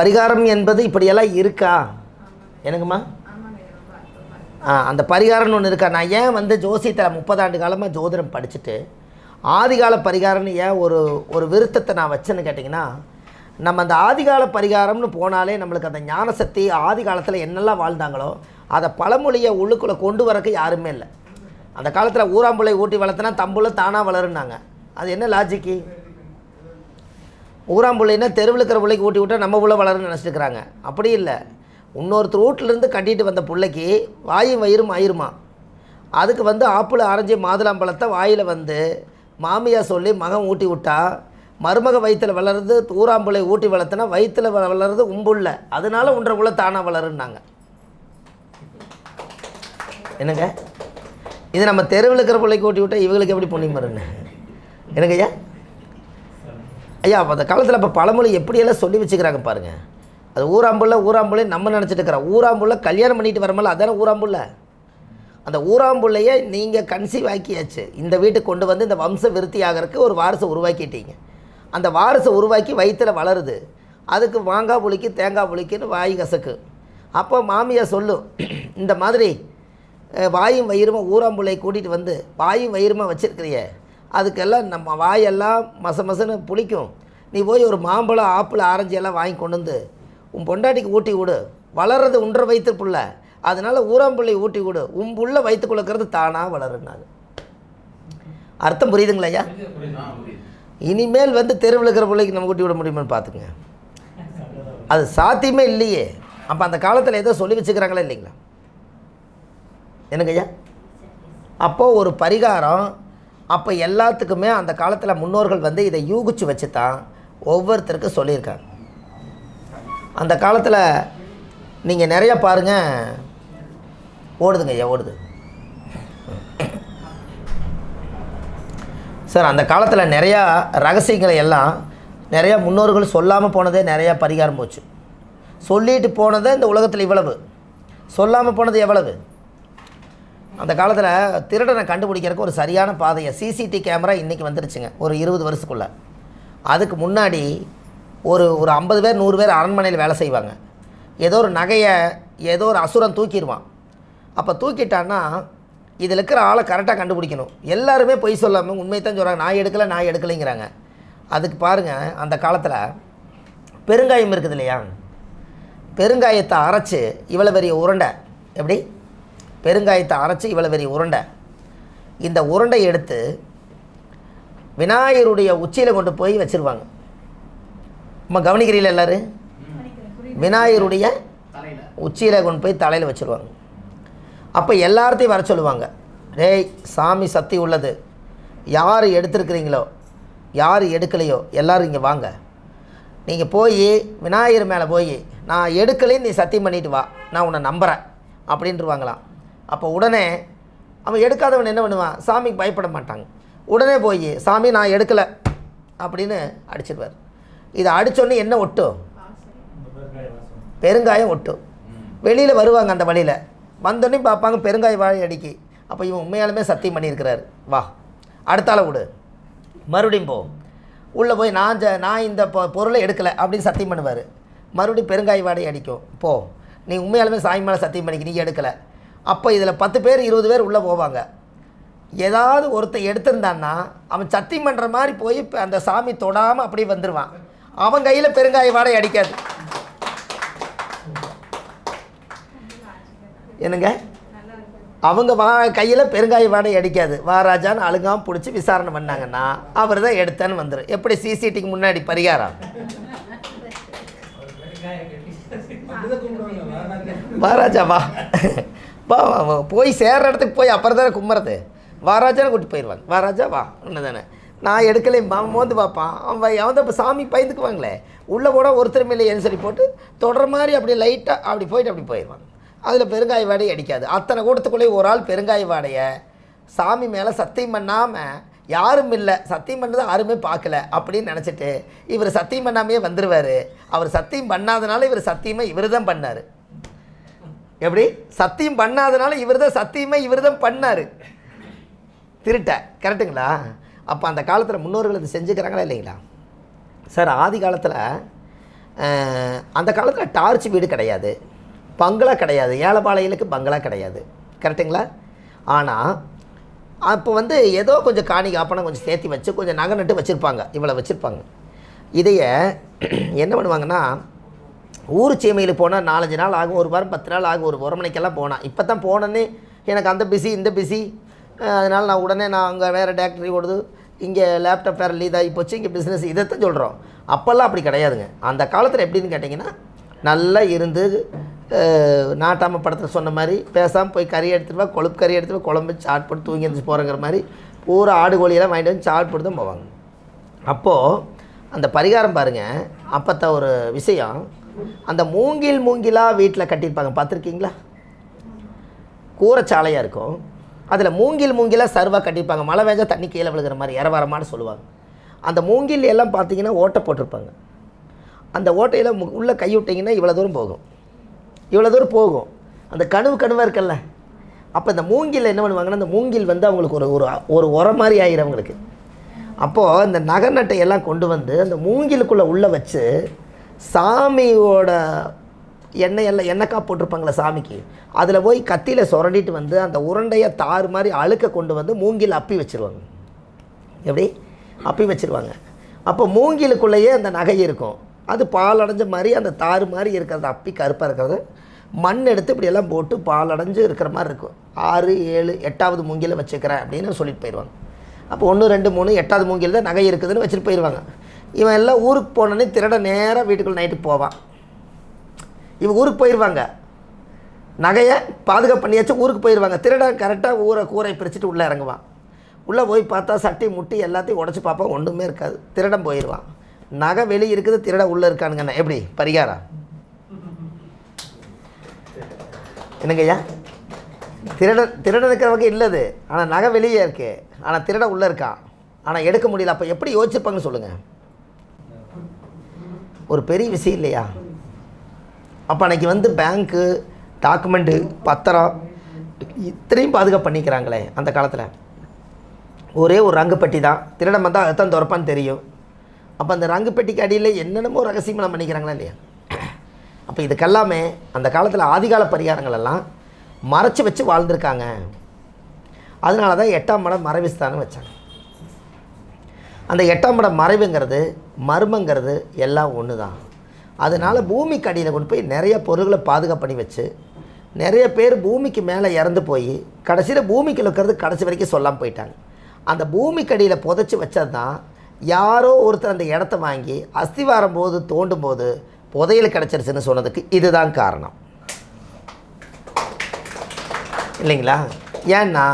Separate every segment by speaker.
Speaker 1: பரிகாரம் என்பது இப்படியெல்லாம் இருக்கா? எனக்குமா? ஆ அந்த பரிகாரம்னு ஒன்று இருக்கா? நான் ஏன் வந்து ஜோசியத்தில் முப்பதாண்டு காலமாக ஜோதிடம் படிச்சுட்டு ஆதிகால பரிகாரம்னு ஏன் ஒரு ஒரு விருத்தத்தை நான் வச்சேன்னு கேட்டிங்கன்னா நம்ம அந்த ஆதிகால பரிகாரம்னு போனாலே நம்மளுக்கு அந்த ஞான சக்தி ஆதி காலத்தில் என்னெல்லாம் வாழ்ந்தாங்களோ அதை பழமொழியை உள்ளுக்குள்ளே கொண்டு வரக்கு யாருமே இல்லை. அந்த காலத்தில் ஊராம்புளை ஊட்டி வளர்த்துனா தம்புல தானாக வளருனாங்க அது என்ன லாஜிக்கு ஊராம் ஊராம்புள்ளைன்னா தெருவில் இருக்கிற பிள்ளைக்கு ஊட்டி விட்டா நம்ம பிள்ளை வளரும்னு நினச்சிட்டுக்கிறாங்க அப்படி இல்லை. இன்னொருத்தர் வீட்டிலேருந்து கட்டிட்டு வந்த பிள்ளைக்கு வாயும் வயிறும் ஆயிருமா? அதுக்கு வந்து ஆப்பிள் ஆரஞ்சு மாதுளம்பழத்தை வாயில் வந்து மாமியார் சொல்லி மகன் ஊட்டி விட்டா மருமக வயிற்றில் வளருது ஊராம்புளை ஊட்டி வளர்த்துனா வயிற்றில் வளருது உம்புள்ள. அதனால உன்ற உள்ள தானாக வளருன்னாங்க என்னங்க? இது நம்ம தெருவில் இருக்கிற பிள்ளைக்கு ஊட்டி விட்டால் இவங்களுக்கு எப்படி புண்ணியம் வருன்னு எனக்கு ஐயா? ஐயா அப்போ அந்த காலத்தில் இப்போ பழமொழி எப்படியெல்லாம் சொல்லி வச்சுக்கிறாங்க பாருங்கள் அது ஊராம்புள்ள ஊராம்புள்ள நம்ம நினச்சிட்டு இருக்கிறோம் ஊராம்புள்ள கல்யாணம் பண்ணிட்டு வரமல்ல அதானே ஊராம்புள்ள? அந்த ஊராம்புள்ளையே நீங்கள் கன்சீவ் ஆக்கியாச்சு. இந்த வீட்டுக்கு கொண்டு வந்து இந்த வம்ச விருத்தி ஆகிறதுக்கு ஒரு வாரிசை உருவாக்கிட்டீங்க. அந்த வாரிசை உருவாக்கி வயிற்றில் வளருது. அதுக்கு மாங்காய் புளிக்கு தேங்காய் புளிக்குன்னு வாய் கசக்கு. அப்போ மாமியார் சொல்லும் இந்த மாதிரி வாயும் வயிறுமா ஊராம்புள்ளை கூட்டிகிட்டு வந்து வாயும் வயிறுமா வச்சுருக்கிறியே. அதுக்கெல்லாம் நம்ம வாயெல்லாம் மச மசன்னு புளிக்கும். நீ போய் ஒரு மாம்பழம் ஆப்பிள் ஆரஞ்சு எல்லாம் வாங்கி கொண்டு வந்து உன் பொண்டாட்டிக்கு ஊட்டி விடு வளர்றது உன்ற வயிற்று புள்ள அதனால் ஊராம்பிள்ளை ஊட்டி விடு உன் புள்ள வயிற்றுக்குள்ள இருக்கிறது தானாக வளருனாங்க அர்த்தம் புரியுதுங்களா ஐயா? இனிமேல் வந்து தெருவில் இருக்கிற பிள்ளைக்கு நம்ம ஊட்டி விட முடியுமான்னு பார்த்துங்க அது சாத்தியமே இல்லையே. அப்போ அந்த காலத்தில் ஏதோ சொல்லி வச்சுக்கிறாங்களா இல்லைங்களா? எனக்கு ஐயா? அப்போது ஒரு பரிகாரம் அப்போ எல்லாத்துக்குமே அந்த காலத்தில் முன்னோர்கள் வந்து இதை யூகிச்சு வச்சு தான் ஒவ்வொருத்தருக்கும் சொல்லியிருக்காங்க. அந்த காலத்தில் நீங்கள் நிறைய பாருங்கள் ஓடுதுங்க ஐயா ஓடுது. சார் அந்த காலத்தில் நிறையா ரகசியங்களை எல்லாம் நிறையா முன்னோர்கள் சொல்லாமல் போனதே நிறையா பரிகாரம் போச்சு. சொல்லிட்டு போனதே இந்த உலகத்தில் இவ்வளவு. சொல்லாமல் போனது எவ்வளவு? அந்த காலத்தில் திருடனை கண்டுபிடிக்கிறதுக்கு ஒரு சரியான பாதையை சிசிடி கேமரா இன்றைக்கி வந்துருச்சுங்க ஒரு இருபது வருஷத்துக்குள்ளே. அதுக்கு முன்னாடி ஒரு ஒரு ஐம்பது பேர் நூறு பேர் அரண்மனையில் வேலை செய்வாங்க. ஏதோ ஒரு நகையை ஏதோ ஒரு அசுரன் தூக்கிடுவான் அப்போ தூக்கிட்டான்னா இதில் இருக்கிற ஆளை கரெக்டாக கண்டுபிடிக்கணும். எல்லாருமே பொய் சொல்லாமல் உண்மையை தான் சொல்கிறாங்க நான் எடுக்கலை நான் எடுக்கலைங்கிறாங்க. அதுக்கு பாருங்கள் அந்த காலத்தில் பெருங்காயம் இருக்குது இல்லையா? பெருங்காயத்தை அரைச்சி இவ்வளோ பெரிய உருண்டை. எப்படி? பெருங்காயத்தை அரைச்சி இவ்வளோ பெரிய உருண்டை. இந்த உருண்டை எடுத்து விநாயகருடைய உச்சியில் கொண்டு போய் வச்சுருவாங்க. நம்ம கவனிக்கிறீங்களா எல்லோரும் விநாயகருடைய உச்சியில் கொண்டு போய் தலையில் வச்சுருவாங்க. அப்போ எல்லார்த்தையும் வர சொல்லுவாங்க. டேய் சாமி சக்தி உள்ளது. யார் எடுத்திருக்கிறீங்களோ யார் எடுக்கலையோ எல்லோரும் இங்கே வாங்க. நீங்கள் போய் விநாயகர் மேலே போய் நான் எடுக்கலைன்னு நீ சத்தியம் பண்ணிட்டு வா. நான் உன்னை நம்புகிறேன் அப்படின்ட்டுருவாங்களாம் அப்போ உடனே அவன் எடுக்காதவன் என்ன பண்ணுவான்? சாமிக்கு பயப்பட மாட்டாங்க. உடனே போய் சாமி நான் எடுக்கலை. அப்படின்னு அடிச்சிடுவார் இதை அடித்தோடனே என்ன ஒட்டும் பெருங்காயம் ஒட்டும் வெளியில் வருவாங்க அந்த வழியில். வந்தோடனே பார்ப்பாங்க பெருங்காய வாழை அடிக்கி. அப்போ இவன் உண்மையாலுமே சத்தியம் பண்ணியிருக்கிறாரு. வா அடுத்தால விடு. மறுபடியும் போ. உள்ளே போய் நான் ஜ நான் இந்த பொ பொருளை எடுக்கலை. அப்படின்னு சத்தியம் பண்ணுவார். மறுபடியும் பெருங்காய வாடகை அடிக்கும். போ. நீ உண்மையாலுமே சாமி மேலே சத்தியம் பண்ணிக்க நீ எடுக்கலை. அப்போ இதில் பத்து பேர் இருபது பேர் உள்ளே போவாங்க. ஏதாவது ஒருத்தன் எடுத்திருந்தான்னா அவன் சத்தியம் பண்ணுற மாதிரி போய் இப்போ அந்த சாமி தொடாமல் அப்படியே வந்துடுவான் அவன் கையில் பெருங்காய வாடை அடிக்காது. என்னங்க? அவங்க வா கையில் பெருங்காய வாடை அடிக்காது. வா ராஜான்னு பிடிச்சி விசாரணை பண்ணாங்கன்னா அவர் தான் எடுத்தேன்னு வந்துடும் எப்படி சிசிடிக்கு முன்னாடி பரிகாரம்? வா ராஜா வா. வா வா, வா. போய் சேர்ற இடத்துக்கு போய் அப்புறம் தானே கும்புறது? வா கூட்டி போயிடுவாங்க. வாராஜா வா. ஒன்று தானே நான் எடுக்கலை மோந்து பார்ப்பான் அவன் அவன் தான் இப்போ சாமி பயந்துக்குவாங்களே. உள்ளே போனால் ஒருத்தர் மேலே ஏன்னு சொல்லி போட்டு தொடர் மாதிரி அப்படியே லைட்டாக அப்படி போயிட்டு அப்படி போயிடுவாங்க. அதில் பெருங்காய வாடை அடிக்காது. அத்தனை கூட்டத்துக்குள்ளேயே ஒரு ஆள் பெருங்காய வாடையை. சாமி மேலே சத்தியம் பண்ணாமல் யாரும் இல்லை. சத்தியம் பண்ணது யாருமே பார்க்கல அப்படின்னு நினச்சிட்டு இவர் சத்தியம் பண்ணாமையே வந்துடுவார் அவர் சத்தியம் பண்ணாதனால இவர் சத்தியமாக இவர் தான் பண்ணார். எப்படி? சத்தியம் பண்ணாதனால இவர் தான் சத்தியமே இவர் தான் பண்ணார். திருட்ட கரெக்டுங்களா அப்போ அந்த காலத்தில் முன்னோர்கள் இது செஞ்சுக்கிறாங்களா இல்லைங்களா? சார் ஆதி காலத்தில் அந்த காலத்தில் டார்ச் வீடு கிடையாது. பங்களா கிடையாது. ஏழபாளையலுக்கு பங்களா கிடையாது. கரெக்டுங்களா ஆனால் அப்போ வந்து ஏதோ கொஞ்சம் காணி காப்பணம் கொஞ்சம் சேர்த்தி வச்சு கொஞ்சம் நகை நட்டு வச்சுருப்பாங்க. இவ்வளோ வச்சுருப்பாங்க. இதைய என்ன பண்ணுவாங்கன்னா ஊர் சீமையில் போனால் நாலஞ்சு நாள் ஆகும் ஒரு வாரம் பத்து நாள் ஆகும் ஒரு ஒரு மணிக்கெல்லாம் போனால் இப்போ தான் போனோன்னே எனக்கு அந்த பிஸி இந்த பிஸி அதனால் நான் உடனே நான் அங்கே வேறு டேக்டரி ஓடுது இங்கே லேப்டாப் வேறு லீட் ஆகி போச்சு இங்கே பிஸ்னஸ் இதைத்தான் சொல்கிறோம் அப்போல்லாம் அப்படி கிடையாதுங்க. அந்த காலத்தில் எப்படின்னு கேட்டிங்கன்னா நல்லா இருந்து நாட்டாம படத்தில் சொன்ன மாதிரி பேசாமல் போய் கறி எடுத்துகிட்டு வா கொழுப்பு கறி எடுத்துட்டு குழம்பு சாட் போட்டு தூங்கி எழுந்துச்சு போகிறங்கிற மாதிரி பூரா ஆடு கோழியெல்லாம் வாங்கிட்டு வந்து சாட் போட்டு தான் போவாங்க. அப்போது அந்த பரிகாரம் பாருங்கள் அப்பத்த ஒரு விஷயம் அந்த மூங்கில் மூங்கிலாக வீட்டில் கட்டியிருப்பாங்க. பார்த்துருக்கீங்களா? கூரைச்சாலையாக இருக்கும். அதில் மூங்கில் மூங்கிலாக சர்வாக கட்டியிருப்பாங்க மழை வேஞ்சால் தண்ணி கீழே விழுகிற மாதிரி இரவரமான்னு சொல்லுவாங்க. அந்த மூங்கில் எல்லாம் பார்த்தீங்கன்னா ஓட்டை போட்டிருப்பாங்க. அந்த ஓட்டையில் உள்ளே உள்ள கை விட்டிங்கன்னா இவ்வளோ தூரம் போகும். இவ்வளோ தூரம் போகும். அந்த கனவு கனவாக இருக்கல்ல? அப்போ இந்த மூங்கில் என்ன பண்ணுவாங்கன்னா அந்த மூங்கில் வந்து அவங்களுக்கு ஒரு ஒரு ஒரு உரம் மாதிரி ஆயிரும் அவங்களுக்கு. அப்போது இந்த நகை நட்டை எல்லாம் கொண்டு வந்து அந்த மூங்கிலுக்குள்ளே உள்ளே வச்சு சாமியோட எண்ணெய் எல்லாம் எண்ணெய்க்காய் போட்டிருப்பாங்களே சாமிக்கு. அதில் போய் கத்தியில் சுரண்டிட்டு வந்து அந்த உருண்டையை தாறு மாதிரி அழுக்க கொண்டு வந்து மூங்கில் அப்பி வச்சிருவாங்க. எப்படி? அப்பி வச்சிருவாங்க. அப்போ மூங்கிலுக்குள்ளேயே அந்த நகை இருக்கும். அது பால் அடைஞ்ச மாதிரி அந்த தாறு மாதிரி இருக்கிறது அப்பி கருப்பாக இருக்கிறது. மண் எடுத்து இப்படி எல்லாம் போட்டு பால் அடைஞ்சு இருக்கிற மாதிரி இருக்கும். ஆறு ஏழு எட்டாவது மூங்கில வச்சுக்கிறேன் அப்படின்னு சொல்லிட்டு போயிடுவாங்க. அப்போ ஒன்று ரெண்டு மூணு எட்டாவது மூங்கில் தான் நகை இருக்குதுன்னு வச்சுட்டு போயிடுவாங்க. இவன் எல்லாம் ஊருக்கு போனோடனே திருட நேராக வீட்டுக்குள்ளே நைட்டுக்கு போவான். இவங்க ஊருக்கு போயிடுவாங்க நகையை பாதுகாப்பு பண்ணியாச்சும் ஊருக்கு போயிடுவாங்க திருடன் கரெக்டாக ஊரை கூரை பிரிச்சுட்டு உள்ளே இறங்குவான். உள்ளே போய் பார்த்தா சட்டி முட்டி எல்லாத்தையும் உடச்சி பார்ப்பான். ஒன்றுமே இருக்காது. திருடன் போயிடுவான். நகை வெளியே இருக்குது திருட உள்ளே இருக்கானுங்கண்ணா. எப்படி? பரிகாரம். என்னங்கய்யா திருடன் திருடன் இருக்கிறவங்க இல்லது. ஆனால் நகை வெளியே இருக்கு. ஆனால் திருடன் உள்ளே இருக்கான். ஆனால் எடுக்க முடியல. அப்போ எப்படி யோசிச்சிருப்பாங்கன்னு சொல்லுங்கள் ஒரு பெரிய விஷயம் இல்லையா? அப்போ அன்றைக்கி வந்து பேங்க்கு டாக்குமெண்ட்டு பத்திரம் இத்தனையும் பாதுகாப்பு பண்ணிக்கிறாங்களே அந்த காலத்தில். ஒரே ஒரு ரங்கு பெட்டி தான். திருடம் வந்தால் அதுதான் திறப்பான்னு தெரியும். அப்போ அந்த ரங்கு பெட்டிக்கு அடியில் என்னென்னமோ ரகசியமெல்லாம் பண்ணிக்கிறாங்களா இல்லையா? அப்போ இதுக்கெல்லாமே அந்த காலத்தில் ஆதிகால பரிகாரங்கள் எல்லாம் மறைச்சி வச்சு வாழ்ந்திருக்காங்க. அதனால தான் எட்டாம் படம் மறைவிஸ்தானம் வச்சாங்க. அந்த எட்டாம் படம் மறைவுங்கிறது மர்மங்கிறது எல்லாம் ஒன்று தான் அதனால் பூமிக்கு அடியில் கொண்டு போய் நிறைய பொருள்களை பாதுகாப்பு பண்ணி வச்சு நிறைய பேர் பூமிக்கு மேலே இறந்து போய் கடைசியில் பூமிக்கு இருக்கிறது கடைசி வரைக்கும் சொல்லாமல் போயிட்டாங்க. அந்த பூமிக்கு அடியில் புதைச்சி வச்சது தான் யாரோ ஒருத்தர் அந்த இடத்த வாங்கி அஸ்திவாரம் போது தோண்டும் போது புதையல் கிடச்சிருச்சுன்னு சொன்னதுக்கு இதுதான் காரணம். இல்லைங்களா? ஏன்னா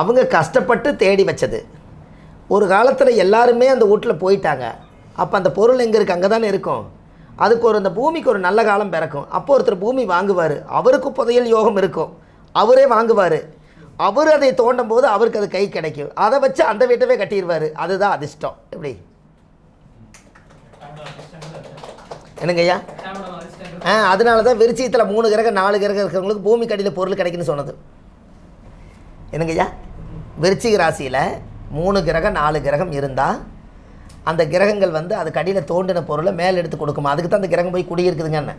Speaker 1: அவங்க கஷ்டப்பட்டு தேடி வச்சது. ஒரு காலத்தில் எல்லாருமே அந்த வீட்டில் போயிட்டாங்க. அப்போ அந்த பொருள் எங்கே இருக்குது அங்கே தானே இருக்கும். அதுக்கு ஒரு அந்த பூமிக்கு ஒரு நல்ல காலம் பிறக்கும். அப்போ ஒருத்தர் பூமி வாங்குவார். அவருக்கு புதையல் யோகம் இருக்கும். அவரே வாங்குவார். அவர் அதை தோண்டும் போது அவருக்கு அது கை கிடைக்கும். அதை வச்சு அந்த வீட்டவே கட்டிடுவார். அதுதான் அதிர்ஷ்டம். எப்படி? என்னங்க ஐயா? ஆ அதனால தான் விருச்சியத்தில் மூணு கிரகம் நாலு கிரகம் இருக்கிறவங்களுக்கு பூமி கடியில் பொருள் கிடைக்குன்னு சொன்னது. என்னங்க ஐயா? விருச்சிக ராசியில் மூணு கிரகம் நாலு கிரகம் இருந்தால் அந்த கிரகங்கள் வந்து அது கடியில் தோண்டின பொருளை மேலே எடுத்து கொடுக்குமா? அதுக்கு தான் அந்த கிரகம் போய் குடியிருக்குதுங்கன்னு